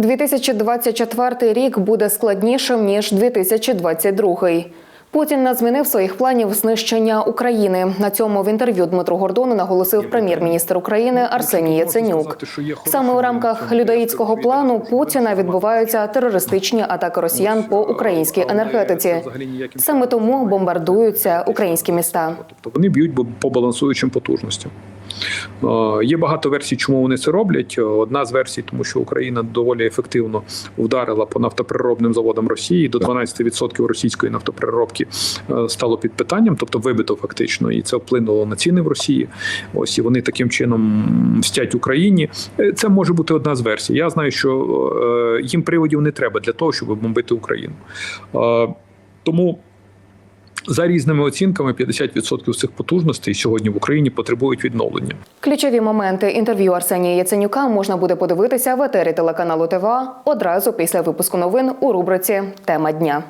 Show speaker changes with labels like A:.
A: 2024 рік буде складнішим ніж 2022. Путін не змінив своїх планів знищення України. На цьому в інтерв'ю Дмитру Гордону наголосив прем'єр-міністр України Арсеній Яценюк. Саме у рамках людоїдського плану Путіна відбуваються терористичні атаки росіян по українській енергетиці. Саме тому бомбардуються українські міста.
B: Тобто вони б'ють по балансуючим потужностям. Е, Є багато версій, чому вони це роблять. Е, Одна з версій, тому що Україна доволі ефективно вдарила по нафтопереробним заводам Росії. До 12% російської нафтопереробки е, стало під питанням, тобто вибито фактично, і це вплинуло на ціни в Росії. Ось і вони таким чином мстять Україні. Це може бути одна з версій. Я знаю, що їм приводів не треба для того, щоб бомбити Україну. Тому за різними оцінками, 50% цих потужностей сьогодні в Україні потребують відновлення.
A: Ключові моменти інтерв'ю Арсенія Яценюка можна буде подивитися в етері телеканалу ТВА одразу після випуску новин у рубриці Тема дня.